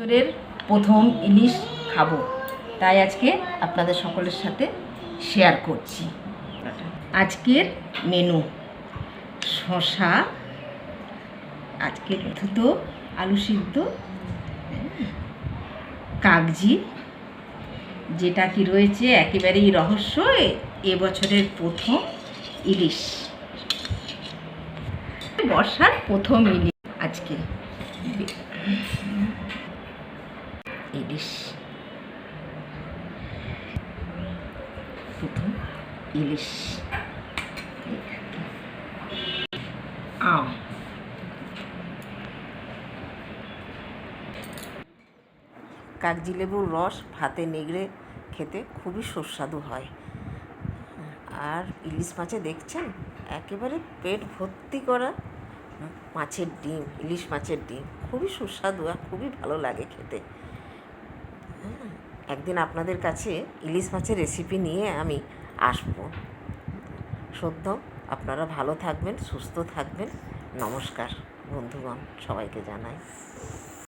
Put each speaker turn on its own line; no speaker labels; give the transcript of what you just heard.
বছরের প্রথম ইলিশ খাব। তাই আজকে আপনাদের সকলের সাথে শেয়ার করছি। আজকের মেনু শশা আজকের ধুতো আলু সিদ্ধ, কাগজি, যেটা কি রয়েছে একেবারেই রহস্য এবছরের প্রথম ইলিশ। বর্ষার প্রথম ইলিশ আজকে। ইলিশ প্রথম ইলিশ আম কাগজি লেবুর রস ভাতে নেগড়ে খেতে খুবই সুস্বাদু হয়। আর ইলিশ মাছে দেখছেন? একেবারে পেট ভর্তি করা মাছের ডিম, ইলিশ মাছের ডিম। খুবই সুস্বাদু আর খুবই ভালো লাগে খেতে। একদিন আপনাদের কাছে ইলিশ মাছের রেসিপি নিয়ে আমি আসব। সদ্য আপনারা ভালো থাকবেন, সুস্থ থাকবেন। নমস্কার বন্ধুগণ, সবাইকে জানাই।